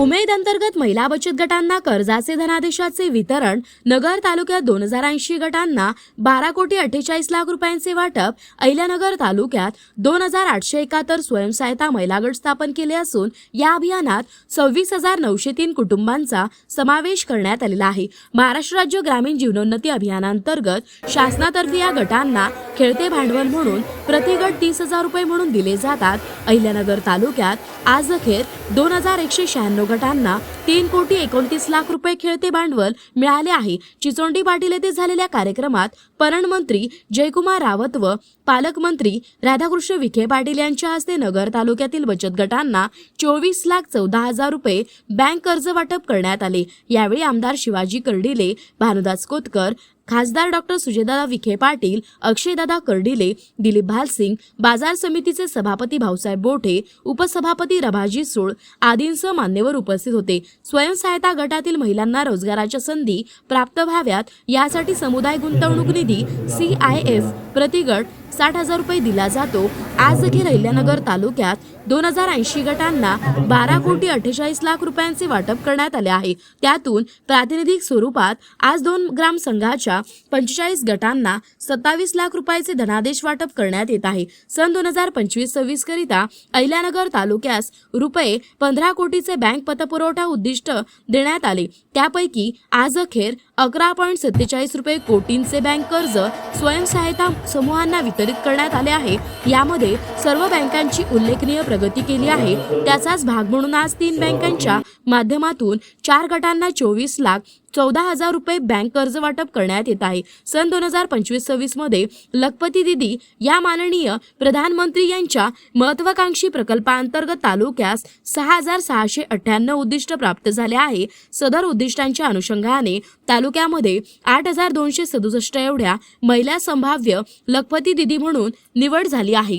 उमेद अंतर्गत महिला बचत गटांना कर्जाचे धनादेशाचे वितरण नगर तालुक्यात दोन हजार ऐंशी गटांना बारा कोटी अठ्ठेचाळीस लाख रुपयांचे वाटप अहिल्यानगर तालुक्यात दोन हजार आठशे एकाहत्तर स्वयंसहायता महिला गट स्थापन केले असून या अभियानात सव्वीस हजार नऊशे तीन कुटुंबांचा समावेश करण्यात आलेला आहे. महाराष्ट्र राज्य ग्रामीण जीवनोन्नती अभियानांतर्गत शासनातर्फे या गटांना खेळते भांडवल म्हणून प्रति गट तीस हजार रुपये म्हणून दिले जातात. अहिल्यानगर तालुक्यात आज अखेर दोन हजार एकशे शहाण्णव गटांना तीन कोटी एकोणतीस लाख रुपये खेळते भांडवल मिळाले आहे. चिचोंडी पाटील येथे झालेल्या कार्यक्रमात पणन मंत्री जयकुमार रावत व पालकमंत्री राधाकृष्ण विखे पाटील यांच्या हस्ते नगर तालुक्यातील बचत गटांना चोवीस लाख चौदा हजार रुपये बँक कर्ज वाटप करण्यात आले. यावेळी आमदार शिवाजी कर्डिले भानुदास कोतकर खासदार डॉक्टर सुजयदादा विखे पाटील अक्षयदादा कर्डिले दिलीप भालसिंग बाजार समितीचे सभापती भाऊसाहेब बोठे उपसभापती रभाजी सोळ आदींसह मान्यवर उपस्थित होते. स्वयंसहायता गटातील महिलांना रोजगाराच्या संधी प्राप्त व्हाव्यात यासाठी समुदाय गुंतवणूक निधी सी आय एफ प्रतिगट साठ हजार रुपये दिला जातो. आज अखेर अहिल्यानगर तालुक्यात दोन हजार ऐंशी गटांना बारा कोटी अठ्ठेचाळीस लाख रुपयांचे वाटप करण्यात आले आहे. त्यातून प्रातिनिधिक स्वरूपात आज दोन ग्राम संघाच्या पंचेचाळीस गटांना सत्तावीस लाख रुपयाचे धनादेश वाटप करण्यात येत आहे. सन दोन हजार पंचवीस सव्वीस करिता अहिल्यानगर तालुक्यास रुपये पंधरा कोटीचे बँक पतपुरवठा उद्दिष्ट देण्यात आले. त्यापैकी आज अखेर अकरा पॉईंट सत्तेचाळीस रुपये कोटींचे बँक कर्ज स्वयंसहायता समूहांना वितरित करण्यात आले आहे. यामध्ये सर्व बँकांची उल्लेखनीय प्रगती केली आहे. त्याचाच भाग म्हणून आज तीन बँकांच्या माध्यमातून चार गटांना चोवीस लाख चौदा हजार रुपये बँक कर्ज वाटप करण्यात येत आहे. सन दोन हजार पंचवीस सव्वीसमध्ये लखपती दिदी या माननीय प्रधानमंत्री यांच्या महत्वाकांक्षी प्रकल्पांतर्गत तालुक्यास सहा हजार सहाशे अठ्ठ्याण्णव उद्दिष्ट प्राप्त झाले आहे. सदर उद्दिष्टांच्या अनुषंगाने तालुक्यामध्ये आठ हजार दोनशे सदुसष्ट एवढ्या महिला संभाव्य लखपती दिदी म्हणून निवड झाली आहे.